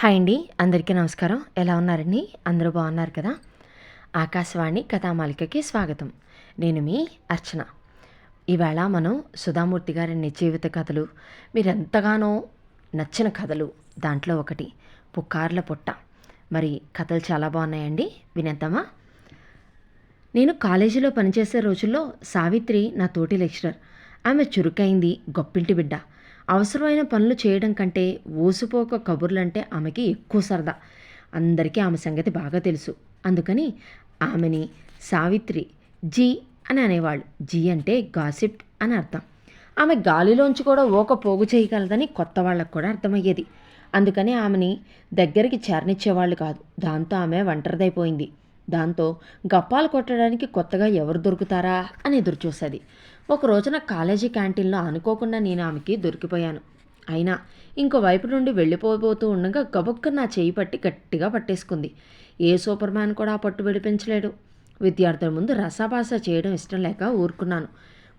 Hi అండి అందరికీ నమస్కారం. ఎలా ఉన్నారండి? అందరూ బాగున్నారు కదా? ఆకాశవాణి కథామాలికకి స్వాగతం. నేను మీ అర్చన. ఈవేళ మనం సుధామూర్తి గారి నిజీవిత కథలు మీరెంతగానో నచ్చిన కథలు దాంట్లో ఒకటి పుక్కార్ల పుట్ట. మరి కథలు చాలా బాగున్నాయండి వినేద్దామా? నేను కాలేజీలో పనిచేసే రోజుల్లో సావిత్రి నా తోటి లెక్చరర్. ఆమె చురుకైంది గొప్పింటి బిడ్డ. అవసరమైన పనులు చేయడం కంటే ఓసిపోక కబుర్లంటే ఆమెకి ఎక్కువ సరదా. అందరికీ ఆమె సంగతి బాగా తెలుసు. అందుకని ఆమెని సావిత్రి జీ అని అనేవాళ్ళు. జీ అంటే గాసిప్ అని అర్థం. ఆమె గాలిలోంచి కూడా ఓక పోగు చేయగలదని కొత్త వాళ్ళకు కూడా అర్థమయ్యేది. అందుకని ఆమెని దగ్గరికి చేరనిచ్చేవాళ్ళు కాదు. దాంతో ఆమె ఒంటరిదైపోయింది. దాంతో గప్పాలు కొట్టడానికి కొత్తగా ఎవరు దొరుకుతారా అని ఎదురుచూసేది. ఒక రోజున కాలేజీ క్యాంటీన్లో అనుకోకుండా నేను ఆమెకి దొరికిపోయాను. అయినా ఇంకో వైపు నుండి వెళ్ళిపోబోతూ ఉండగా గబుక్క నా చేయి పట్టి గట్టిగా పట్టేసుకుంది. ఏ సూపర్ మ్యాన్ కూడా ఆ పట్టు విడిపించలేడు. విద్యార్థుల ముందు రసాభాస చేయడం ఇష్టం లేక ఊరుకున్నాను.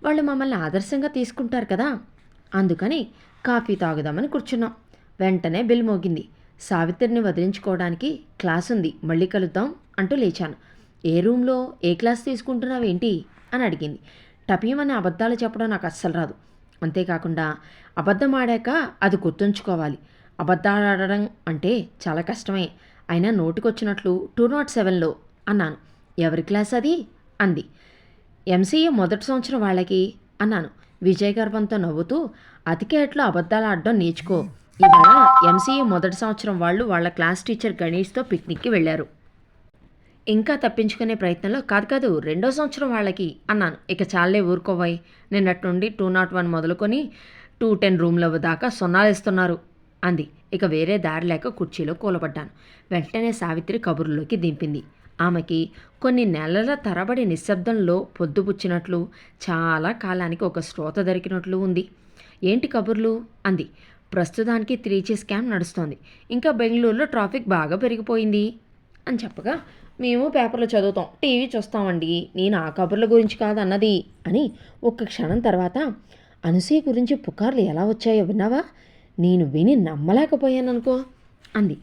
వాళ్ళు మమ్మల్ని ఆదర్శంగా తీసుకుంటారు కదా? అందుకని కాఫీ తాగుదామని కూర్చున్నాం. వెంటనే బిల్ మోగింది. సావిత్రిని వదిలించుకోవడానికి క్లాస్ ఉంది. మళ్ళీ కలుద్దాం అంటూ లేచాను. ఏ రూమ్లో ఏ క్లాస్ తీసుకుంటున్నావేంటి? అని అడిగింది. టపీమని అబద్ధాలు చెప్పడం నాకు అస్సలు రాదు. అంతేకాకుండా అబద్ధం ఆడాక అది గుర్తుంచుకోవాలి. అబద్ధాలు ఆడడం అంటే చాలా కష్టమే. అయినా నోటికొచ్చినట్లు టూ నాట్ సెవెన్లో అన్నాను. ఎవరి క్లాస్ అది? అంది. ఎంసీఏ మొదటి సంవత్సరం వాళ్ళకి అన్నాను. విజయ గర్వంతో నవ్వుతూ అతికేట్లో అబద్ధాలు ఆడడం నేర్చుకో. ఇవాళ ఎంసీఏ మొదటి సంవత్సరం వాళ్ళు వాళ్ళ క్లాస్ టీచర్ గణేష్తో పిక్నిక్కి వెళ్ళారు. ఇంకా తప్పించుకునే ప్రయత్నంలో కాదు కాదు రెండో సంవత్సరం వాళ్ళకి అన్నాను. ఇక చాలే ఊరుకోవాయి నిన్నటి నుండి టూ నాట్ వన్ మొదలుకొని టూ టెన్ రూమ్ల దాకా సున్నాలు ఇస్తున్నారు అంది. ఇక వేరే దారి లేక కుర్చీలో కూలబడ్డాను. వెంటనే సావిత్రి కబుర్లోకి దింపింది. ఆమెకి కొన్ని నెలల తరబడి నిశ్శబ్దంలో పొద్దుపుచ్చినట్లు చాలా కాలానికి ఒక శ్రోత దొరికినట్లు ఉంది. ఏంటి కబుర్లు? అంది. ప్రస్తుతానికి త్రీ జీ స్కామ్ నడుస్తోంది. ఇంకా బెంగళూరులో ట్రాఫిక్ బాగా పెరిగిపోయింది అని చెప్పగా మేము పేపర్లు చదువుతాం. టీవీ చూస్తామండి. నేను ఆ కబుర్ల గురించి కాదన్నది అని ఒక్క క్షణం తర్వాత అనసూయ గురించి పుకార్లు ఎలా వచ్చాయో విన్నావా? నేను విని నమ్మలేకపోయాననుకో అంది.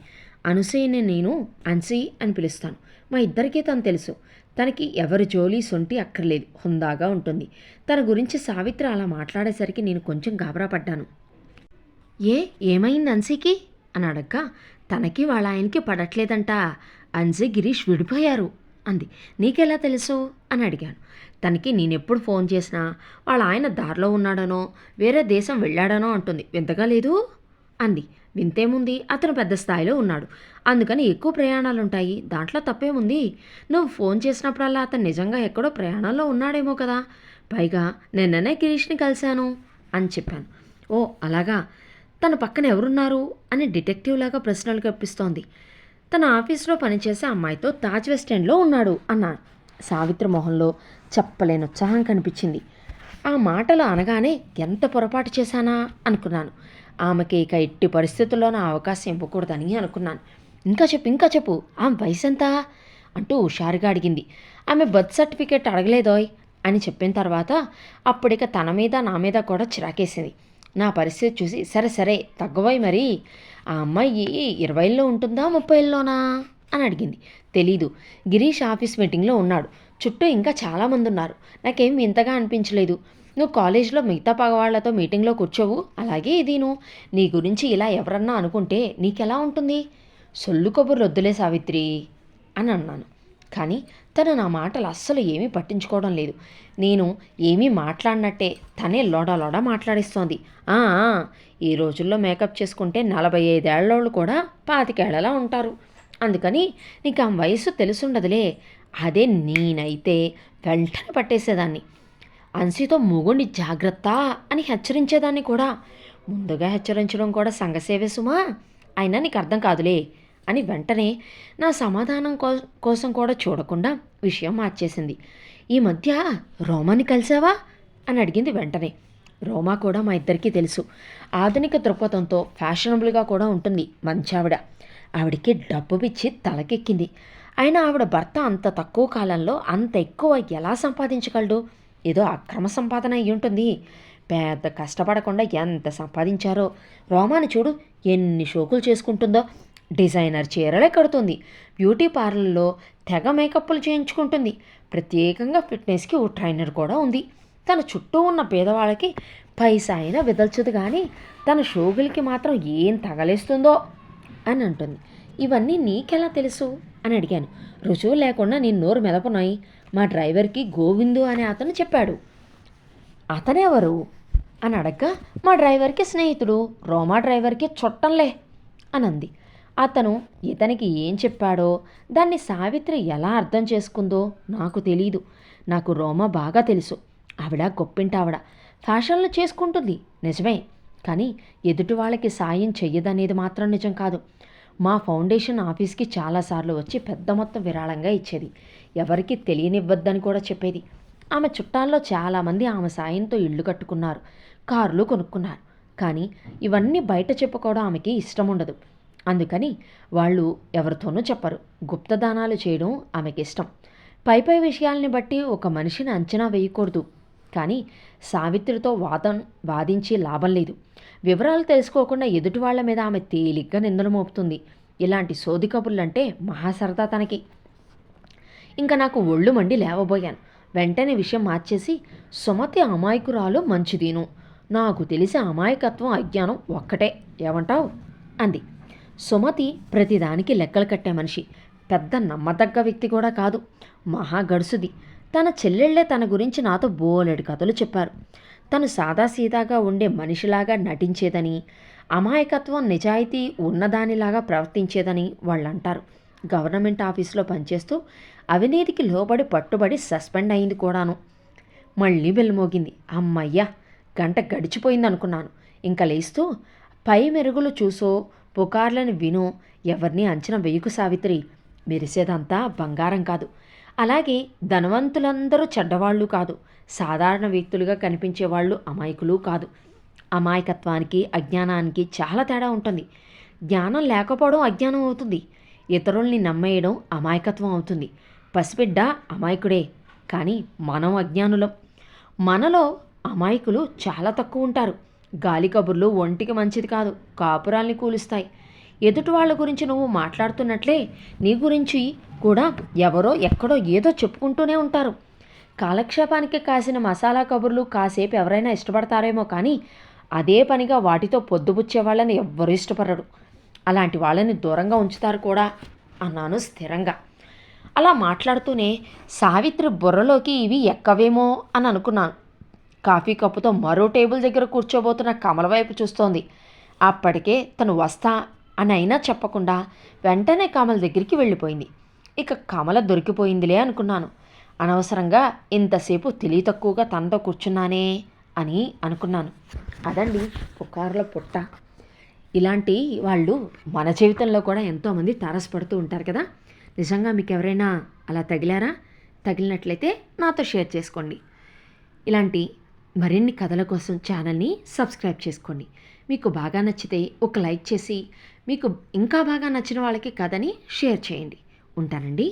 అనసూయని నేను అన్సీ అని పిలుస్తాను. మా ఇద్దరికీ తను తెలుసు. తనకి ఎవరి జోలి సొంటి అక్కర్లేదు. హుందాగా ఉంటుంది. తన గురించి సావిత్రి అలా మాట్లాడేసరికి నేను కొంచెం గాబరా పడ్డాను. ఏ? ఏమైంది అన్సీకి అని అడగ్గా తనకి వాళ్ళ ఆయనకి పడట్లేదంట. అన్సీ గిరీష్ విడిపోయారు అంది. నీకెలా తెలుసు? అని అడిగాను. తనకి నేనెప్పుడు ఫోన్ చేసినా వాళ్ళ ఆయన దారిలో ఉన్నాడనో వేరే దేశం వెళ్ళాడనో అంటుంది. వింతగా లేదు? అంది. వింతేముంది? అతను పెద్ద స్థాయిలో ఉన్నాడు. అందుకని ఎక్కువ ప్రయాణాలు ఉంటాయి దాంట్లో తప్పేముంది? నువ్వు ఫోన్ చేసినప్పుడల్లా అతను నిజంగా ఎక్కడో ప్రయాణంలో ఉన్నాడేమో కదా. పైగా నిన్ననే గిరీష్ని కలిశాను అని చెప్పాను. ఓ అలాగా? తన పక్కన ఎవరున్నారు? అని డిటెక్టివ్ లాగా ప్రశ్నలు కప్పిస్తోంది తన ఆఫీస్లో పనిచేసే అమ్మాయితో తాజ్ వెస్ట్ ఎండ్లో ఉన్నాడు అన్నాడు. సావిత్రి మొహంలో చెప్పలేని ఉత్సాహం కనిపించింది. ఆ మాటలు అనగానే ఎంత పొరపాటు చేశానా అనుకున్నాను. ఆమెకి ఇక ఎట్టి పరిస్థితుల్లోనూ అవకాశం ఇవ్వకూడదని అనుకున్నాను. ఇంకా చెప్పు ఇంకా చెప్పు ఆమె వయసు ఎంత అంటూ హుషారుగా అడిగింది. ఆమె బర్త్ సర్టిఫికేట్ అడగలేదోయ్ అని చెప్పిన తర్వాత అప్పుడిక తన మీద నా మీద కూడా చిరాకేసింది. నా పరిస్థితి చూసి సరే సరే తగ్గబోయి మరి. ఆ అమ్మాయి ఇరవైలో ఉంటుందా ముప్పైల్లోనా అని అడిగింది. తెలీదు. గిరీష్ ఆఫీస్ మీటింగ్లో ఉన్నాడు. చుట్టూ ఇంకా చాలామంది ఉన్నారు నాకేం వింతగా అనిపించలేదు. నువ్వు కాలేజీలో మిగతా పగవాళ్ళతో మీటింగ్లో కూర్చోవు. అలాగే ఇదిను. నీ గురించి ఇలా ఎవరన్నా అనుకుంటే నీకెలా ఉంటుంది? సొల్లు కబుర్లు వద్దులే సావిత్రి అని అన్నాను. కానీ తను నా మాటలు అస్సలు ఏమీ పట్టించుకోవడం లేదు. నేను ఏమీ మాట్లాడినట్టే. తనే లోడా లోడా మాట్లాడిస్తోంది. "ఆ, ఈ రోజుల్లో మేకప్ చేసుకుంటే నలభై ఐదేళ్ళోళ్ళు కూడా పాతికేళ్ళలా ఉంటారు. అందుకని నీకు ఆ వయసు తెలుసుండదులే. అదే నేనైతే వెంటనే పట్టేసేదాన్ని. అన్సితో మొగుడిని జాగ్రత్త అని హెచ్చరించేదాన్ని కూడా. ముందుగా హెచ్చరించడం కూడా సంఘసేవే సుమా. అయినా నీకు అర్థం కాదులే. అని వెంటనే నా సమాధానం కో కోసం కూడా చూడకుండా విషయం మార్చేసింది. ఈ మధ్య రోమాని కలిసావా? అని అడిగింది వెంటనే. రోమా కూడా మా ఇద్దరికీ తెలుసు. ఆధునిక దృక్పథంతో ఫ్యాషనబుల్గా కూడా ఉంటుంది మంచి ఆవిడ. ఆవిడకి డబ్బు పిచ్చి తలకెక్కింది. అయినా ఆవిడ భర్త అంత తక్కువ కాలంలో అంత ఎక్కువ ఎలా సంపాదించగలడు? ఏదో అక్రమ సంపాదన అయి ఉంటుంది. పెద్ద కష్టపడకుండా ఎంత సంపాదించారో? రోమాని చూడు ఎన్ని షోకులు చేసుకుంటుందో. డిజైనర్ చీరలే కడుతుంది. బ్యూటీ పార్లర్లో తెగ మేకప్లు చేయించుకుంటుంది. ప్రత్యేకంగా ఫిట్నెస్కి ఓ ట్రైనర్ కూడా ఉంది. తన చుట్టూ ఉన్న పేదవాళ్ళకి పైసా అయినా విదల్చదు కానీ తన షోగులకి మాత్రం ఏం తగలేస్తుందో అని అంటుంది. ఇవన్నీ నీకెలా తెలుసు? అని అడిగాను. రుజువు లేకుండా నేను నోరు మెదపనాయి మా డ్రైవర్కి గోవిందు అనే అతను చెప్పాడు. అతనెవరు అని అడగ్గా మా డ్రైవర్కి స్నేహితుడు. రోమా డ్రైవర్కి చుట్టంలే అనంది అతను ఇతనికి ఏం చెప్పాడో దాన్ని సావిత్రి ఎలా అర్థం చేసుకుందో నాకు తెలీదు. నాకు రోమా బాగా తెలుసు. ఆవిడ గొప్పింటావిడ. ఫ్యాషన్లు చేసుకుంటుంది నిజమే. కానీ ఎదుటి వాళ్ళకి సాయం చెయ్యదనేది మాత్రం నిజం కాదు. మా ఫౌండేషన్ ఆఫీస్కి చాలాసార్లు వచ్చి పెద్ద మొత్తం విరాళంగా ఇచ్చేది. ఎవరికి తెలియనివ్వద్దని కూడా చెప్పేది. ఆమె చుట్టాల్లో చాలామంది ఆమె సాయంతో ఇళ్ళు కట్టుకున్నారు కార్లు కొనుక్కున్నారు. కానీ ఇవన్నీ బయట చెప్పుకోవడం ఆమెకి ఇష్టం ఉండదు. అందుకని వాళ్ళు ఎవరితోనూ చెప్పరు. గుప్తదానాలు చేయడం ఆమెకి ఇష్టం. పై పై విషయాల్ని బట్టి ఒక మనిషిని అంచనా వేయకూడదు. కానీ సావిత్రితో వాదం వాదించి లాభం లేదు. వివరాలు తెలుసుకోకుండా ఎదుటి వాళ్ళ మీద ఆమె తేలిగ్గా నిందలు మోపుతుంది. ఇలాంటి సోది కబుర్లంటే మహా సరదా తనకి. ఇంకా నాకు ఒళ్ళు మండి లేవబోయాను. వెంటనే విషయం మార్చేసి సుమతి అమాయకురాలు మంచిదీను. నాకు తెలిసి అమాయకత్వం అజ్ఞానం ఒక్కటే. ఏమంటావు? అంది. సుమతి ప్రతిదానికి లెక్కలు కట్టే మనిషి. పెద్ద నమ్మదగ్గ వ్యక్తి కూడా కాదు. మహా గడుసుది. తన చెల్లెళ్ళే తన గురించి నాతో బోలెడు కథలు చెప్పారు. తను సాదాసీదాగా ఉండే మనిషిలాగా నటించేదని అమాయకత్వం నిజాయితీ ఉన్నదానిలాగా ప్రవర్తించేదని వాళ్ళంటారు. గవర్నమెంట్ ఆఫీస్లో పనిచేస్తూ అవినీతికి లోబడి పట్టుబడి సస్పెండ్ అయింది కూడాను. మళ్ళీ బెల్మోగింది అమ్మయ్యా గంట గడిచిపోయింది అనుకున్నాను ఇంకా లేస్తూ పై మెరుగులు చూసో పుకార్లను విను. ఎవరిని అంచనా వేయుకు సావిత్రి. మెరిసేదంతా బంగారం కాదు. అలాగే ధనవంతులందరూ చెడ్డవాళ్ళు కాదు. సాధారణ వ్యక్తులుగా కనిపించే వాళ్ళు అమాయకులు కాదు. అమాయకత్వానికి అజ్ఞానానికి చాలా తేడా ఉంటుంది. జ్ఞానం లేకపోవడం అజ్ఞానం అవుతుంది. ఇతరుల్ని నమ్మేయడం అమాయకత్వం అవుతుంది. పసిబిడ్డ అమాయకుడే కానీ మనం అజ్ఞానులం. మనలో అమాయకులు చాలా తక్కువ ఉంటారు. గాలి కబుర్లు ఒంటికి మంచిది కాదు కాపురాల్ని కూలుస్తాయి. ఎదుటి వాళ్ళ గురించి నువ్వు మాట్లాడుతున్నట్లే నీ గురించి కూడా ఎవరో ఎక్కడో ఏదో చెప్పుకుంటూనే ఉంటారు. కాలక్షేపానికి కాసిన మసాలా కబుర్లు కాసేపు ఎవరైనా ఇష్టపడతారేమో కానీ అదే పనిగా వాటితో పొద్దుపుచ్చే వాళ్ళని ఎవ్వరూ ఇష్టపడరు. అలాంటి వాళ్ళని దూరంగా ఉంచుతారు కూడా అన్నాను స్థిరంగా. అలా మాట్లాడుతూనే సావిత్రి బుర్రలోకి ఇవి ఎక్కవేమో అని అనుకున్నాను. కాఫీ కప్పుతో మరో టేబుల్ దగ్గర కూర్చోబోతున్న కమల వైపు చూస్తోంది. అప్పటికే తను వస్తా అని అయినా చెప్పకుండా వెంటనే కమల దగ్గరికి వెళ్ళిపోయింది. ఇక కమల దొరికిపోయిందిలే అనుకున్నాను. అనవసరంగా ఇంతసేపు తెలివి తక్కువగా తనతో కూర్చున్నానే అని అనుకున్నాను. అదండి పుకార్ల పుట్ట. ఇలాంటి వాళ్ళు మన జీవితంలో కూడా ఎంతోమంది తారసపడుతూ ఉంటారు కదా. నిజంగా మీకు ఎవరైనా అలా తగిలారా? తగిలినట్లయితే నాతో షేర్ చేసుకోండి. ఇలాంటి మరిన్ని కథల కోసం ఛానల్ని సబ్స్క్రైబ్ చేసుకోండి. మీకు బాగా నచ్చితే ఒక లైక్ చేసి మీకు ఇంకా బాగా నచ్చిన వాళ్ళకి కథని షేర్ చేయండి. ఉంటానండి.